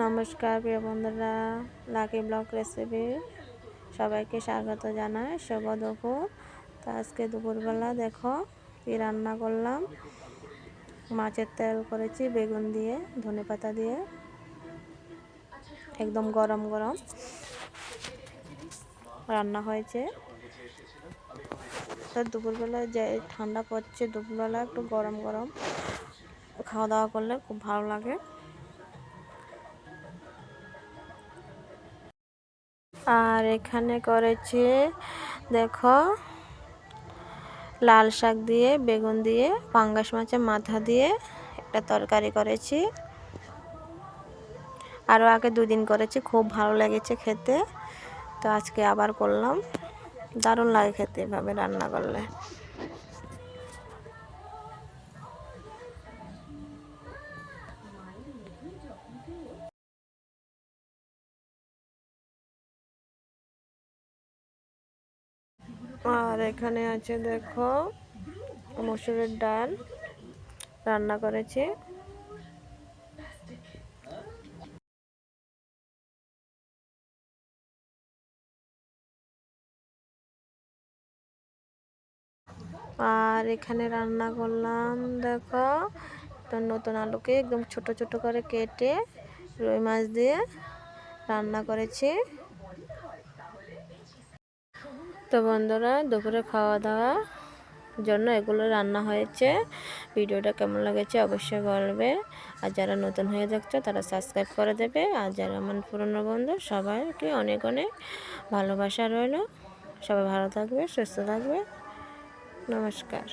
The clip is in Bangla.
নমস্কার, প্রিয় বন্ধুরা। লাকি ব্লক রেসিপি সবাইকে স্বাগত জানাই, শুভ দুপুর। তো আজকে দুপুরবেলা দেখো কি রান্না করলাম। মাছের তেল করেছি, বেগুন দিয়ে, ধনে পাতা দিয়ে। একদম গরম গরম রান্না হয়েছে। তো দুপুরবেলা যে ঠান্ডা পড়ছে, দুপুরবেলা একটু গরম গরম খাওয়া দাওয়া করলে খুব ভালো লাগে। আর এখানে করেছি, দেখো, লাল শাক দিয়ে, বেগুন দিয়ে, পাঙ্গাস মাছের মাথা দিয়ে একটা তরকারি করেছি। আরও আগে দুদিন করেছি, খুব ভালো লেগেছে খেতে। তো আজকে আবার করলাম। দারুণ লাগে খেতে এভাবে রান্না করলে। আর এখানে আছে দেখো, মসুরের ডাল রান্না করেছি। আর এখানে রান্না করলাম, দেখো তো নতুন আলুকে একদম ছোট ছোট করে কেটে রুই মাছ দিয়ে রান্না করেছি। তো বন্ধুরা, দুপুরে খাওয়া দাওয়া জন্য এগুলো রান্না হয়েছে। ভিডিওটা কেমন লেগেছে অবশ্যই বলবে। আর যারা নতুন হয়ে যাচ্ছে তারা সাবস্ক্রাইব করে দেবে। আর যারা আমার পুরনো বন্ধু, সবাইকে অনেক অনেক ভালোবাসা রইল। সবাই ভালো থাকবে, সুস্থ থাকবে। নমস্কার।